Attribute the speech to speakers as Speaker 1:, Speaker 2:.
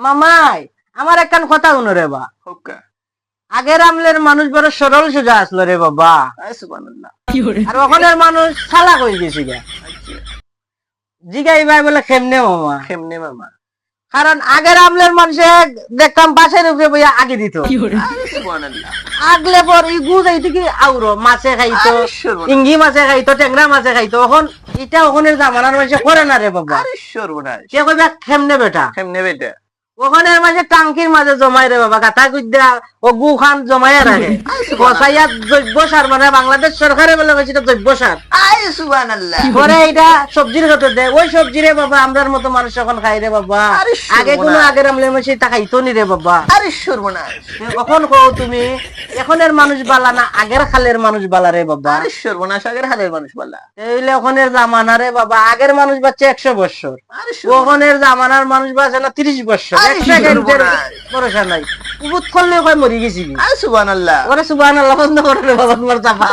Speaker 1: মামাই আমার একখান কথা শুনো রে বা। আগের আমলের মানুষ বড় সরল সোজা আসলো রে বাবা। আর ওখানের মানুষ চালাক হয়ে গেছি গা।
Speaker 2: আচ্ছা।
Speaker 1: জিগাই ভাই বলে কেমনে মামা।
Speaker 2: কেমনে মামা।
Speaker 1: কারণ আগের আমলের মানুষে দেখতাম বাসের উপরে বইয়া আগে দিত। আগলে পর ই গুজ এইটি কি আউরো মাছে খাইতো ইঙ্গি মাছে খাইতো টেংরা মাছে খাইতো। এখন এটা ওখানের জামানার মাঝে করে না রে বাবা। সে কইবা কেমনে বেটা।
Speaker 2: খেমনে বেটা।
Speaker 1: ওখানের মাঝে টাঙ্কির মাঝে জমাই রে বাবা গাথা গুদ্দা ও গু খান জমাই রাখে বসাইয়া জৈব সার মানে বাংলাদেশ সরকারে বলে এটা জৈব সার।
Speaker 2: আয় সুবহানাল্লাহ।
Speaker 1: পরে এটা সবজির কত দেয় ওই সবজি রে বাবা আমরার মতো মানুষ এখন খাই রে বাবা। আগে কোনো আগের আমলে মাসে তা খাইতো নি রে বাবা।
Speaker 2: আরে সর্বনাশ।
Speaker 1: কখন কও তুমি এখনের মানুষ বালা না আগের খালের মানুষ বালা রে বাবা?
Speaker 2: আরে সর্বনাশ আগের হালের মানুষ বললা
Speaker 1: এইলে ওখানের জামানা রে বাবা আগের মানুষ বাচ্চা একশো বছর। ওখানের জামানার মানুষ বাঁচে না তিরিশ বছর। ভরসা নাই। উবুত করলে কয় মরি গেছি কি
Speaker 2: আল্লাহ
Speaker 1: ওরে সুবাহ আল্লাহ বন্ধ করে বাবা তোমার চাপা।